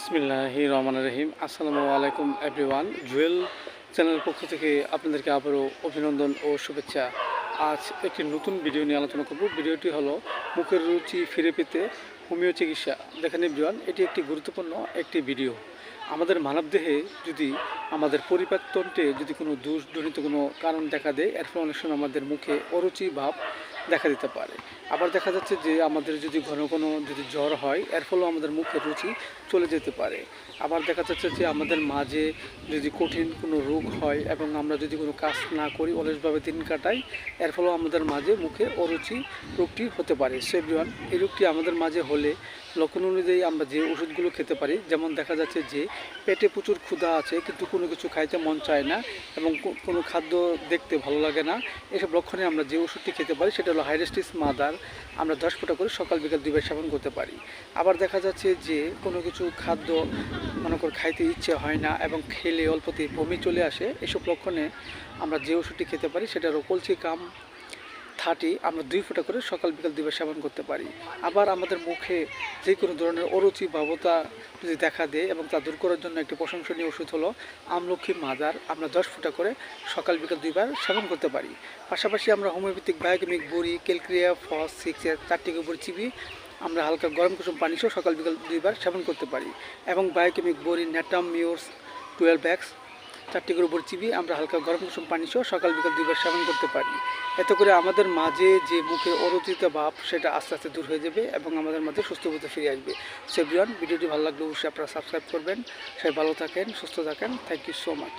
বিসমিল্লাহ রহমান রহিম। আসসালামু আলাইকুম এভরিওয়ান জুয়েল চ্যানেলের পক্ষ থেকে আপনাদেরকে আবারও অভিনন্দন ও শুভেচ্ছা। আজ একটি নতুন ভিডিও নিয়ে আলোচনা করব। ভিডিওটি হলো মুখের রুচি ফিরে পেতে হোমিও চিকিৎসা। দেখেন এভরিওয়ান এটি একটি গুরুত্বপূর্ণ একটি ভিডিও। আমাদের মানবদেহে যদি আমাদের পরিপাকতন্ত্রে যদি কোনো দোষজনিত কোনো কারণ দেখা দেয়, এর ফলে অনেক সময় আমাদের মুখে অরুচি, ভাব দেখা দিতে পারে। আবার দেখা যাচ্ছে যে আমাদের যদি ঘন ঘন যদি জ্বর হয়, এর ফলেও আমাদের মুখের রুচি চলে যেতে পারে। আবার দেখা যাচ্ছে যে আমাদের মাঝে যদি কঠিন কোনো রোগ হয় এবং আমরা যদি কোনো কাজ না করি, অলসভাবে দিন কাটাই, এর ফলেও আমাদের মাঝে মুখে অরুচি রোগটি হতে পারে। সেভরিওয়ান এই রোগটি আমাদের মাঝে হলে লক্ষণ অনুযায়ী আমরা যে ওষুধগুলো খেতে পারি, যেমন দেখা যাচ্ছে যে পেটে প্রচুর ক্ষুধা আছে, কিন্তু কোনো কিছু খাইতে মন চায় না এবং কোনো খাদ্য দেখতে ভালো লাগে না, এসব লক্ষণে আমরা যে ওষুধটি খেতে পারি, সেটা হলো হাইরেস্টিস মাদার আমরা দশ ফোঁটা করে সকাল বিকাল দুইবার সেবন করতে পারি। আবার দেখা যাচ্ছে যে কোনো কিছু খাদ্য মনে কর খাইতে ইচ্ছে হয় না এবং খেলে অল্পতেই বমি চলে আসে, এসব লক্ষণে আমরা যে ওষুধটি খেতে পারি সেটা হলো কাম থার্টি, আমরা দুই ফোঁটা করে সকাল বিকাল দুইবার সেবন করতে পারি। আবার আমাদের মুখে যে কোনো ধরনের অরুচি ভাবতা যদি দেখা দেয় এবং তা দূর করার জন্য একটি প্রশংসনীয় ওষুধ হলো আমলক্ষী মাদার আমরা দশ ফোঁটা করে সকাল বিকাল দুইবার সেবন করতে পারি। পাশাপাশি আমরা হোমিওপ্যাথিক, বায়োকেমিক, বড়ি, ক্যালক্রিয়া, ফস, সিক্স চারটি উপর চিবি, আমরা হালকা গরম কুসুম পানি সহ সকাল বিকাল দুইবার সেবন করতে পারি। এবং বায়োকেমিক, বড়ি, ন্যাটাম মিওর্স টুয়েলভ ব্যাগস চারটি করে উপর চিবি আমরা হালকা গরম কুসুম পানি সহ সকাল বিকাল দুইবার সেবন করতে পারি। এতে করে আমাদের মাঝে যে মুখে অরচিত ভাব, সেটা আস্তে আস্তে দূর হয়ে যাবে এবং আমাদের মাঝে সুস্থ বোধে ফিরে আসবে। সেভিয়ন ভিডিওটি ভালো লাগলে অবশ্যই আপনারা সাবস্ক্রাইব করবেন। সবাই ভালো থাকেন, সুস্থ থাকেন। Thank you so much